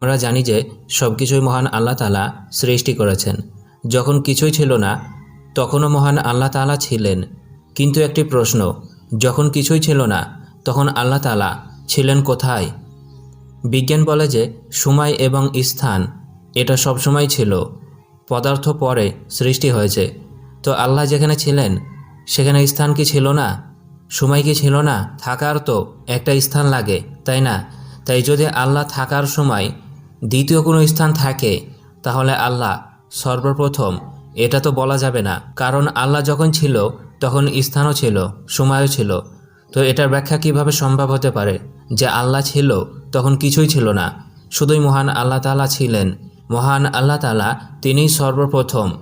আমরা জানি যে সব কিছুই মহান আল্লাহ তালা সৃষ্টি করেছেন। যখন কিছুই ছিল না, তখনও মহান আল্লাহ তালা ছিলেন। কিন্তু একটি প্রশ্ন, যখন কিছুই ছিল না, তখন আল্লাহ তালা ছিলেন কোথায়? বিজ্ঞান বলে যে সময় এবং স্থান, এটা সবসময় ছিল। পদার্থ পরে সৃষ্টি হয়েছে। তো আল্লাহ যেখানে ছিলেন, সেখানে স্থান কি ছিল না? সময় কি ছিল না? থাকার তো একটা স্থান লাগে, তাই না? তাই যদি আল্লাহ থাকার সময় দ্বিতীয় কোনো স্থান থাকে, তাহলে আল্লাহ সর্বপ্রথম এটা তো বলা যাবে না। কারণ আল্লাহ যখন ছিল, তখন স্থানও ছিল, সময়ও ছিল। তো এটার ব্যাখ্যা কীভাবে সম্ভব হতে পারে? যে আল্লাহ ছিল, তখন কিছুই ছিল না। শুধুই মহান আল্লাহ তালা ছিলেন। মহান আল্লাহ তালা তিনিই সর্বপ্রথম।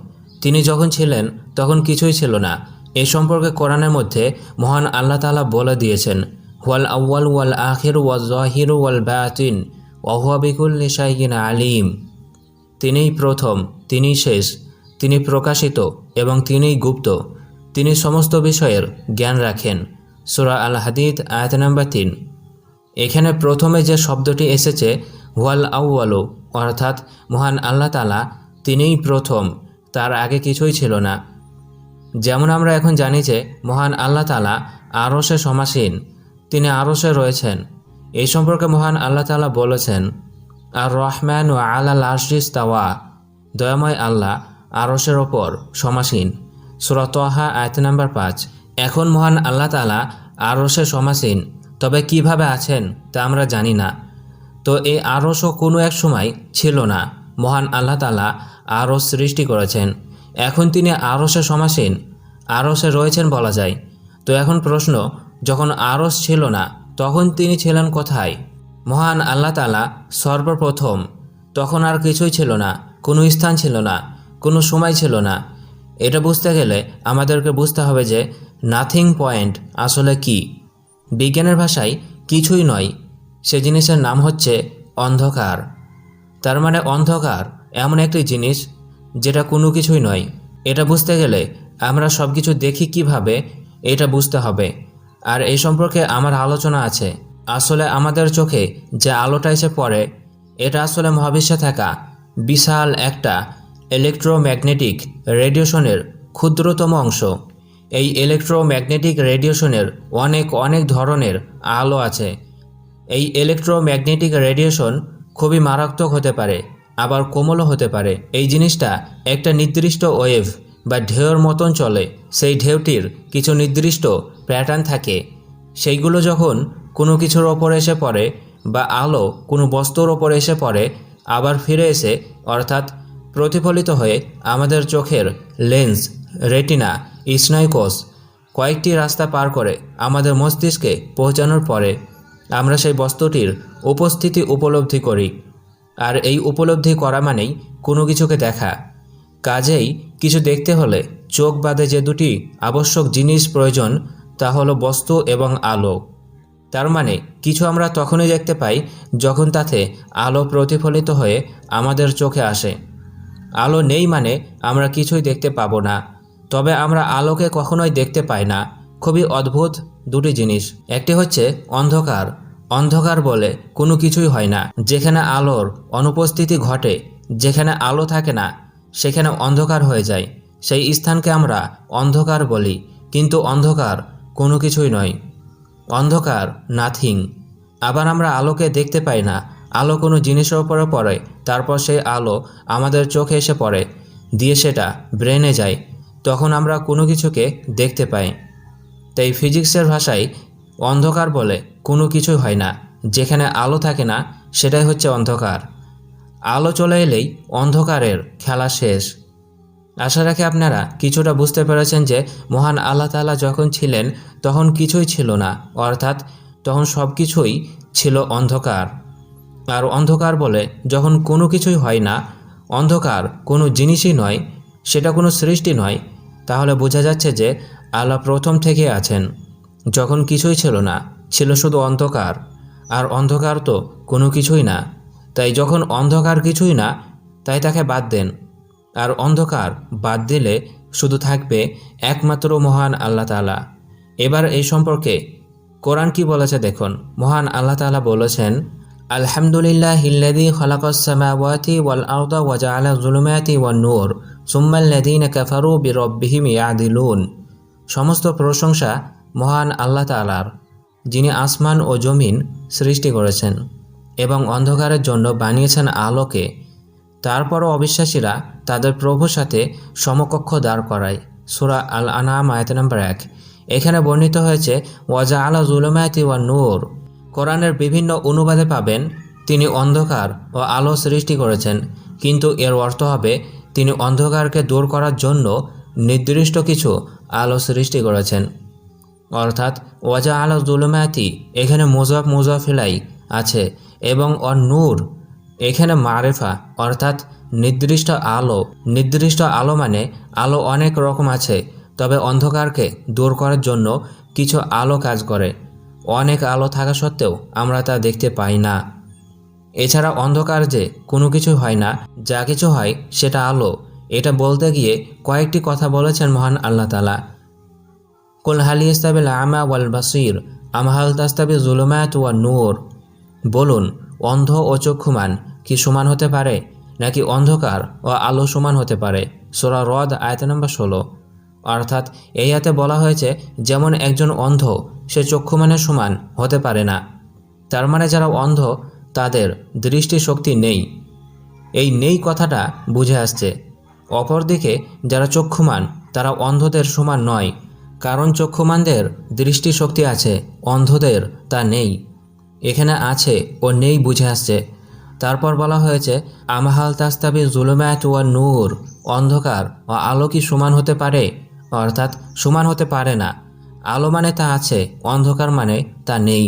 তিনি যখন ছিলেন, তখন কিছুই ছিল না। এ সম্পর্কে কোরআনের মধ্যে মহান আল্লাহ তালা বলে দিয়েছেন ওয়াল আউ্য়াল ওয়াল আখির ওয়াল জাহির ওয়াল বাতিন। ওয়াহুয়াবিকুল নিশাইকিন আলিম। তিনিই প্রথম, তিনিই শেষ, তিনি প্রকাশিত এবং তিনিই গুপ্ত। তিনি সমস্ত বিষয়ের জ্ঞান রাখেন। সুরা আল হাদিদ আয়াত নাম্বার তিন। এখানে প্রথমে যে শব্দটি এসেছে ওয়াল আউ্বালু অর্থাৎ মহান আল্লাহ তালা তিনিই প্রথম, তার আগে কিছুই ছিল না। যেমন আমরা এখন জানি যে, মহান আল্লাহ তালা আরসে সমাসীন, তিনি আরসে রয়েছেন। এই সম্পর্কে মহান আল্লাহ তালা বলেছেন আর রহমান ও আল্লাহ লাশিস তাওয়া দয়াময় আল্লাহ আরসের ওপর সমাসীন সুরতহা আয়ত নাম্বার পাঁচ। এখন মহান আল্লাহ তালা আরসে সমাসীন, তবে কীভাবে আছেন তা আমরা জানি না। তো এই আরসও কোনো এক সময় ছিল না, মহান আল্লাহ তালা আরস সৃষ্টি করেছেন। এখন তিনি আরসে সমাসীন আরসে রয়েছেন বলা যায়। তো এখন প্রশ্ন, যখন আরস ছিল না তখন তিনি ছিলেন কোথায়? মহান আল্লাহ তালা সর্বপ্রথম। তখন আর কিছুই ছিল না, কোনো স্থান ছিল না, কোনো সময় ছিল না। এটা বুঝতে গেলে আমাদেরকে বুঝতে হবে যে নাথিং পয়েন্ট আসলে কি। বিজ্ঞানের ভাষায় কিছুই নয়, সে জিনিসের নাম হচ্ছে অন্ধকার। তার মানে অন্ধকার এমন একটি জিনিস যেটা কোনো কিছুই নয়। এটা বুঝতে গেলে আমরা সব কিছু দেখি কীভাবে, এটা বুঝতে হবে। আর এই সম্পর্কে আমার আলোচনা আছে। আসলে আমাদের চোখে যে আলোটা এসে পড়ে, এটা আসলে মহাবিশ্বে থাকা বিশাল একটা ইলেকট্রোম্যাগনেটিক রেডিয়েশনের ক্ষুদ্রতম অংশ। এই ইলেকট্রোম্যাগনেটিক রেডিয়েশনের অনেক অনেক ধরনের আলো আছে। এই ইলেকট্রোম্যাগনেটিক রেডিয়েশন খুবই মারাত্মক হতে পারে, আবার কোমলও হতে পারে। এই জিনিসটা একটা নির্দিষ্ট ওয়েভ বা ঢেউর মতন চলে, সেই ঢেউটির কিছু নির্দিষ্ট প্যাটার্ন থাকে। সেইগুলো যখন কোনো কিছুর ওপর এসে পড়ে বা আলো কোনো বস্তুর ওপর এসে পড়ে, আবার ফিরে এসে অর্থাৎ প্রতিফলিত হয়ে আমাদের চোখের লেন্স রেটিনা স্নায়ুকোষ কয়েকটি রাস্তা পার করে আমাদের মস্তিষ্কে পৌঁছানোর পরে আমরা সেই বস্তুটির উপস্থিতি উপলব্ধি করি। আর এই উপলব্ধি করা মানেই কোনো কিছুকে দেখা। কাজেই কিছু দেখতে হলে চোখ বাদে যে দুটি আবশ্যক জিনিস প্রয়োজন তা হলো বস্তু এবং আলো। তার মানে কিছু আমরা তখনই দেখতে পাই যখন তাতে আলো প্রতিফলিত হয়ে আমাদের চোখে আসে। আলো নেই মানে আমরা কিছুই দেখতে পাবো না, তবে আমরা আলোকে কখনোই দেখতে পাই না। খুবই অদ্ভুত দুটি জিনিস। একটি হচ্ছে অন্ধকার। অন্ধকার বলে কোনো কিছুই হয় না। যেখানে আলোর অনুপস্থিতি ঘটে, যেখানে আলো থাকে না সেখানে অন্ধকার হয়ে যায়। সেই স্থানকে আমরা অন্ধকার বলি, কিন্তু অন্ধকার কোনো কিছুই নয়। অন্ধকার নাথিং আবার আমরা আলোকে দেখতে পাই না। আলো কোনো জিনিসের উপরে পড়ে, তারপর সেই আলো আমাদের চোখে এসে পড়ে, দিয়ে সেটা ব্রেনে যায়। তখন আমরা কোনো কিছুকে দেখতে পাই। তাই ফিজিক্সের ভাষায় অন্ধকার বলে কোনো কিছুই হয় না। যেখানে আলো থাকে না, সেটাই হচ্ছে অন্ধকার। আলো চলে এলেই অন্ধকারের খেলা শেষ। আশা রাখি আপনারা কিছুটা বুঝতে পেরেছেন যে মহান আল্লাহ তালা যখন ছিলেন, তখন কিছুই ছিল না, অর্থাৎ তখন সব কিছুই ছিল অন্ধকার। আর অন্ধকার বলে যখন কোনো কিছুই হয় না, অন্ধকার কোনো জিনিসই নয়, সেটা কোনো সৃষ্টি নয়, তাহলে বোঝা যাচ্ছে যে আল্লাহ প্রথম থেকে আছেন। যখন কিছুই ছিল না, ছিল শুধু অন্ধকার, আর অন্ধকার তো কোনো কিছুই না। তাই যখন অন্ধকার কিছুই না, তাই তাকে বাদ দেন। আর অন্ধকার বাদ দিলে শুধু থাকবে একমাত্র মহান আল্লাহ তালা এবার এই সম্পর্কে কোরআন কি বলেছে দেখুন। মহান আল্লাহ তালা বলেছেন আলহামদুলিল্লাহ হিল্লাদি খলাকসামাওয়াতি ওয়াল আউদা ওয়াজা জুলুমাতি ওয়ান নূর সুম্মাল্লাদিন কাফারু বিরব্বিহিম ইয়াদিলুন। সমস্ত প্রশংসা মহান আল্লাহ তালার যিনি আসমান ও জমিন সৃষ্টি করেছেন। এবং অন্ধকারের জন্য বানিয়েছেন আলোকে। তারপরও অবিশ্বাসীরা তাদের প্রভুর সাথে সমকক্ষ দাঁড় করায়। সুরা আল আনাম আয়ত নম্বর এক। এখানে বর্ণিত হয়েছে ওয়াজা আলা জুলুমায়াতি ওয়া নূর। কোরআনের বিভিন্ন অনুবাদে পাবেন, তিনি অন্ধকার ও আলো সৃষ্টি করেছেন। কিন্তু এর অর্থ হবে, তিনি অন্ধকারকে দূর করার জন্য নির্দিষ্ট কিছু আলো সৃষ্টি করেছেন। অর্থাৎ ওয়াজা আলো জুলুমায়াতি এখানে মুজফ, মুজফিলাই আছে এবং অ নূর, এখানে মারেফা, অর্থাৎ নির্দিষ্ট আলো নির্দিষ্ট আলো মানে আলো অনেক রকম আছে, তবে অন্ধকারকে দূর করার জন্য কিছু আলো কাজ করে। অনেক আলো থাকা সত্ত্বেও আমরা তা দেখতে পাই না। এছাড়া অন্ধকার যে কোনো কিছু হয় না, যা কিছু হয় সেটা আলো। এটা বলতে গিয়ে কয়েকটি কথা বলেছেন মহান আল্লাহ তালা কুল হালি ইস্তাবিল আমা ওয়াল বাসির আমহাল তাস্তাবি জুলুমাত ওয়া নূর। বলুন, অন্ধ ও চক্ষুমান কি সমান হতে পারে, নাকি অন্ধকার ও আলো সমান হতে পারে? সোরা হ্রদ আয়ত নম্বর ষোলো। অর্থাৎ এই হাতে বলা হয়েছে, যেমন একজন অন্ধ, সে চক্ষুমানের সমান হতে পারে না। তার মানে যারা অন্ধ, তাদের দৃষ্টিশক্তি নেই। এই নেই কথাটা বুঝে আসছে। অপরদিকে, যারা চক্ষুমান, তারা অন্ধদের সমান নয়, কারণ চক্ষুমানদের দৃষ্টিশক্তি আছে, অন্ধদের তা নেই। এখানে আছে ও নেই বুঝে আসছে। তারপর বলা হয়েছে, আমাহাল তাস্তাবি জুলুমাত ওয়া নূর, অন্ধকার ও আলো কি সমান হতে পারে, অর্থাৎ সমান হতে পারে না। আলো মানে তা আছে, অন্ধকার মানে তা নেই।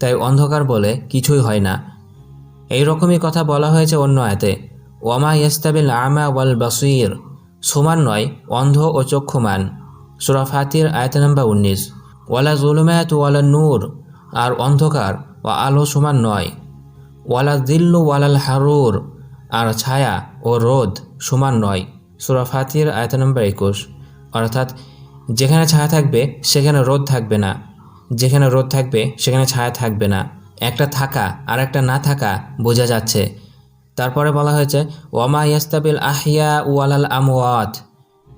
তাই অন্ধকার বলে কিছুই হয় না। এই রকমই কথা বলা হয়েছে অন্য আয়তে। ওয়ামা ইস্তাবিল আমা ওয়াল বাসির, সমান নয়, অন্ধ ও চক্ষুমান। সুরা ফাতির আয়ত নম্বর উনিশ। ওয়ালা জুলুমাত ওয়ালা নূর, আর অন্ধকার ও আলো সমান নয়। ওয়ালা দিল্লু ওয়ালাল হারুর, আর ছায়া ও রোদ সমান নয়। সুরা ফাতির আয়ত নম্বর একুশ। অর্থাৎ, যেখানে ছায়া থাকবে, সেখানে রোদ থাকবে না। যেখানে রোদ থাকবে, সেখানে ছায়া থাকবে না। একটা থাকা আর একটা না থাকা বোঝা যাচ্ছে। তারপরে বলা হয়েছে ওয়ামা ইয়াস্তাবিল আহিয়া ওয়ালাল আমওয়াত।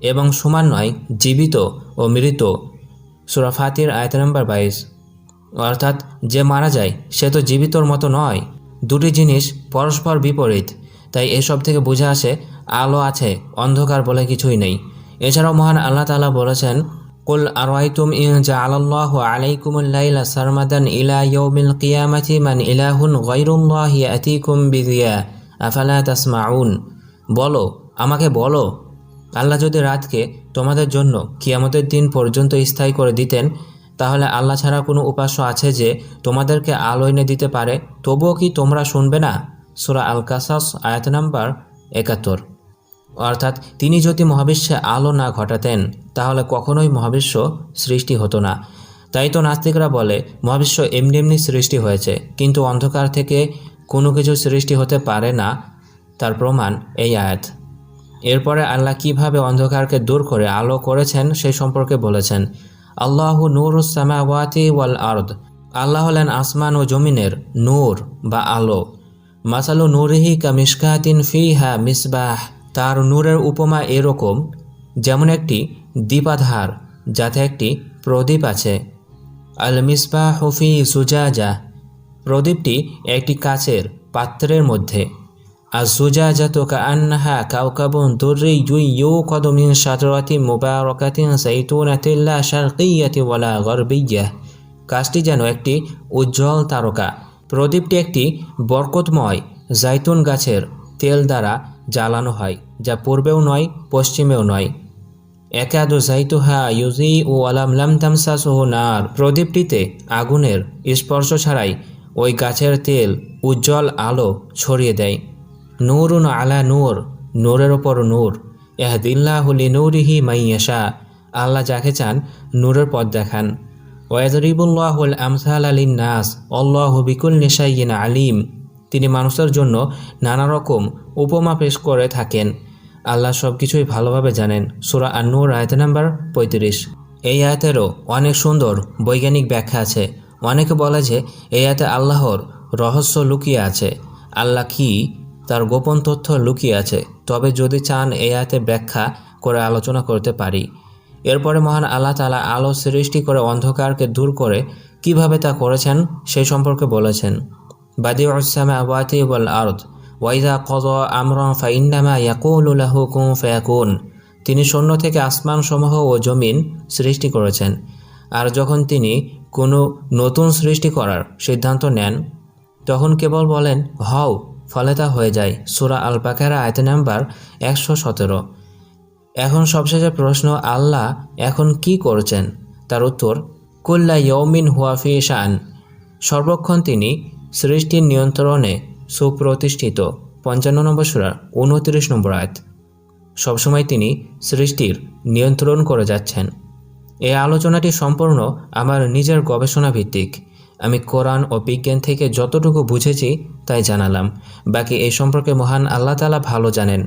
এবং সমান নয়, জীবিত ও মৃত। সুরা ফাতির আয়ত নম্বর বাইশ। অর্থাৎ যে মারা যায়, সে তো জীবিতর মতো নয়। দুটি জিনিস পরস্পর বিপরীত। তাই এসব থেকে বোঝা আসে, আলো আছে, অন্ধকার বলে কিছুই নেই। এছাড়াও মহান আল্লাহ তালা বলেছেন, কুল আরাইতুম ইন জাআলাল্লাহ আলাইকুমুল লাইলা সারমাদান ইলা ইয়াউমিল কিয়ামাতি মান ইলাহুন গায়রুল্লাহি আতিকুম বিদিয়া, আফালা তাসমাউন? বলো, আমাকে বলো। আল্লাহ যদি রাতকে তোমাদের জন্য কিয়ামতের দিন পর্যন্ত স্থায়ী করে দিতেন তাহলে আল্লাহ ছাড়া কোনো উপাস্য আছে যে তোমাদেরকে আলো এনে দিতে পারে? তবুও কি তোমরা শুনবে না? সুরা আল কাসাস আয়াত নাম্বার একাত্তর। অর্থাৎ, তিনি যদি মহাবিশ্বে আলো না ঘটাতেন, তাহলে কখনোই মহাবিশ্ব সৃষ্টি হতো না। তাই তো নাস্তিকরা বলে, মহাবিশ্ব এমনি এমনি সৃষ্টি হয়েছে, কিন্তু অন্ধকার থেকে কোনো কিছু সৃষ্টি হতে পারে না, তার প্রমাণ এই আয়াত। এরপরে আল্লাহ কীভাবে অন্ধকারকে দূর করে আলো করেছেন সেই সম্পর্কে বলেছেন। আল্লাহ নুরুসামাওয়াতি ওয়াল আর্দ। আল্লাহ হলেন আসমান ও জমিনের নূর বা আলো। মাসালু নূরিহি কা মিসকাতিন ফিহা মিসবাহ। তার নূরের উপমা এরকম, যেমন একটি দীপাধার যাতে একটি প্রদীপ আছে। আল মিসবাহ হুফি সুজাজা। প্রদীপটি একটি কাচের পাত্রের মধ্যে। সুজাজাত কান্নাহা কাউকাবুন দুর্রি জুই ইউ কদমিন সাজরাতি মুবারকাতিন সাইতুনাতিল্লা শারকিয়াতি ওয়ালা গরবিয়া কাজটি যেন একটি উজ্জ্বল তারকা। প্রদীপটি একটি বরকতময় জাইতুন গাছের তেল দ্বারা জ্বালানো হয়, যা পূর্বেও নয়, পশ্চিমেও নয়। একাদু জাইতুহা ইউজি ও আলাম লাম তামসাসহ নার। প্রদীপটিতে আগুনের স্পর্শ ছাড়াই ওই গাছের তেল উজ্জ্বল আলো ছড়িয়ে দেয়। নূরুন আলা নূর, নূরের ওপর নূর। এহদিল্লাহুলি নূরিহি মাইয়াশা আল্লাহ যাকে চান, নূরের পথ দেখান। ওয়াজরিবুল্লাহুল আমসাল আলী নাস অল্লাহ বিকুল নিশাইন আলিম। তিনি মানুষের জন্য নানা রকম উপমা পেশ করে থাকেন। আল্লাহ সব কিছুই ভালোভাবে জানেন। সুরা আন্নুর, আয়ত নাম্বার পঁয়ত্রিশ। এই আয়তেরও অনেক সুন্দর বৈজ্ঞানিক ব্যাখ্যা আছে। অনেকে বলে যে, এই আয়তে আল্লাহর রহস্য লুকিয়ে আছে। আল্লাহ কি তার গোপন তথ্য লুকিয়ে আছে। তবে যদি চান এই আয়াতে ব্যাখ্যা করে আলোচনা করতে পারি। এরপরে মহান আল্লাহ তালা আলো সৃষ্টি করে অন্ধকারকে দূর করে কীভাবে তা করেছেন সেই সম্পর্কে বলেছেন। বাদি উসামা আবাতি ওয়াল ওয়াইদা কদ আমরা ফাইন্নামা ইয়াকুলাহু কুম তিনি শূন্য থেকে আসমান সমূহ ও জমিন সৃষ্টি করেছেন। আর যখন তিনি কোনো নতুন সৃষ্টি করার সিদ্ধান্ত নেন, তখন কেবল বলেন, হও ফলে তা হয়ে যায়। সুরা আল পাকেরা আয়ত নাম্বার একশো সতেরো। এখন সবশেষে প্রশ্ন, আল্লাহ এখন কি করছেন? তার উত্তর, কুল্লা ইয়মিন হুয়াফি শান। সর্বক্ষণ তিনি সৃষ্টির নিয়ন্ত্রণে সুপ্রতিষ্ঠিত। পঞ্চান্ন নম্বর সুরা, উনত্রিশ নম্বর আয়াত। সবসময় তিনি সৃষ্টির নিয়ন্ত্রণ করে যাচ্ছেন। এই আলোচনাটি সম্পূর্ণ আমার নিজের গবেষণা ভিত্তিক আমি কোরআন ও বিজ্ঞান থেকে যতটুকু বুঝেছি তাই জানালাম। বাকি এই সম্পর্কে মহান আল্লাহ তালা ভালো জানেন।